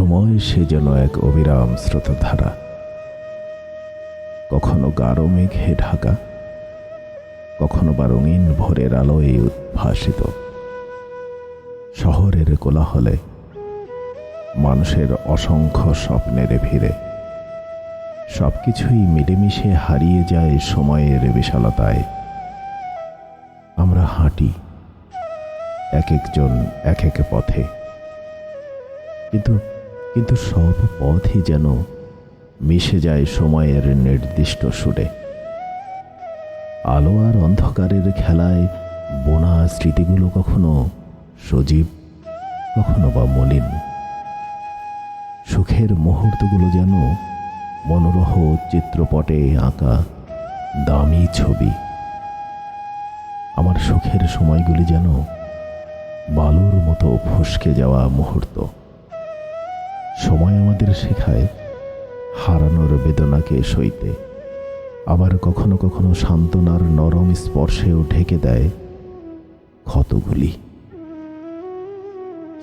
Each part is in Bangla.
সময় সে যেন এক অবিরাম স্রোতধারা। কখনো গাঢ় মেঘে ঢাকা, কখনো বা রঙিন ভোরের আলোয় উদ্ভাসিত। শহরের কোলাহলে, মানুষের অসংখ্য স্বপ্নের ভিড়ে। সবকিছুই মিলেমিশে হারিয়ে যায় সময়ের বিশালতায়। আমরা হাঁটি, এক একজন এক এক পথে। কিন্তু কিন্তু সব পথই যেন মিশে যায় সময়ের নির্দিষ্ট সুরে। আলো আর অন্ধকারের খেলায় বোনা স্মৃতিগুলো কখনো সজীব, কখনো বা মলিন। সুখের মুহূর্তগুলো যেন মনোরহ চিত্রপটে আঁকা দামি ছবি। আমার সুখের সময়গুলি যেন বালুর মতো ফসকে যাওয়া মুহূর্ত। সময় আমাদের শেখায় হারানোর বেদনাকে সইতে। আবার কখনো কখনো সান্ত্বনার নরম স্পর্শেও ঢেকে দেয় ক্ষতগুলি।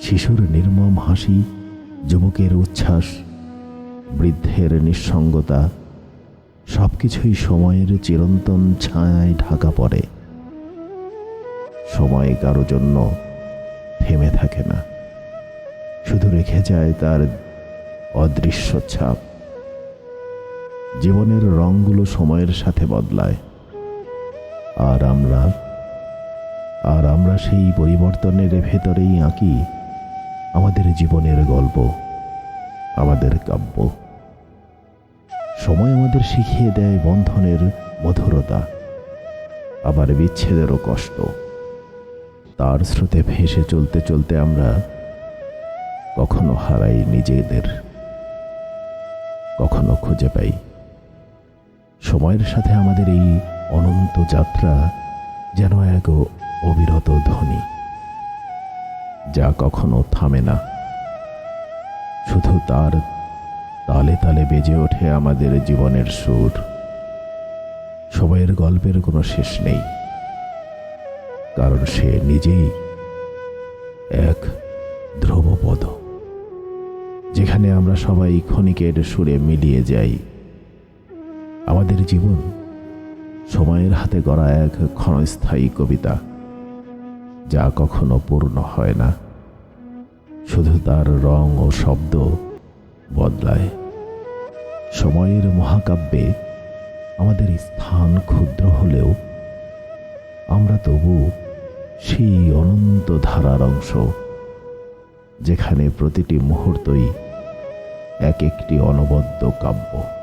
শিশুর নির্মম হাসি, যুবকের উচ্ছ্বাস, বৃদ্ধের নিঃসঙ্গতা, সবকিছুই সময়ের চিরন্তন ছায়ায় ঢাকা পড়ে। সময় কারও জন্য থেমে থাকে না। শুধু রেখে যায় তার অদৃশ্য ছাপ। জীবনের রঙগুলো সময়ের সাথে বদলায়। আর আমরা আর আমরা সেই পরিবর্তনের ভেতরেই আঁকি আমাদের জীবনের গল্প, আমাদের কাব্য। সময় আমাদের শিখিয়ে দেয় বন্ধনের মধুরতা, আবার বিচ্ছেদেরও কষ্ট। তার স্রোতে ভেসে চলতে চলতে আমরা কখনো হারাই নিজেদের। কখনো খুঁজে পাই। সময়ের সাথে আমাদের এই অনন্ত যাত্রা যেন এক অবিরত ধ্বনি, যা কখনো থামে না। শুধু তার তালে তালে বেজে ওঠে আমাদের জীবনের সুর। সময়ের গল্পের কোনো শেষ নেই, কারণ সে নিজেই এক যেখানে আমরা সবাই ক্ষণিকের সুরে মিলিয়ে যাই। আমাদের জীবন সময়ের হাতে গড়া এক ক্ষণস্থায়ী কবিতা, যা কখনো পূর্ণ হয় না। শুধু তার রং ও শব্দ বদলায়। সময়ের মহাকাব্যে আমাদের স্থান ক্ষুদ্র হলেও আমরা তবু সেই অনন্ত ধারার অংশ, যেখানে প্রতিটি মুহূর্তই এক একটি অনবদ্য কাব্য।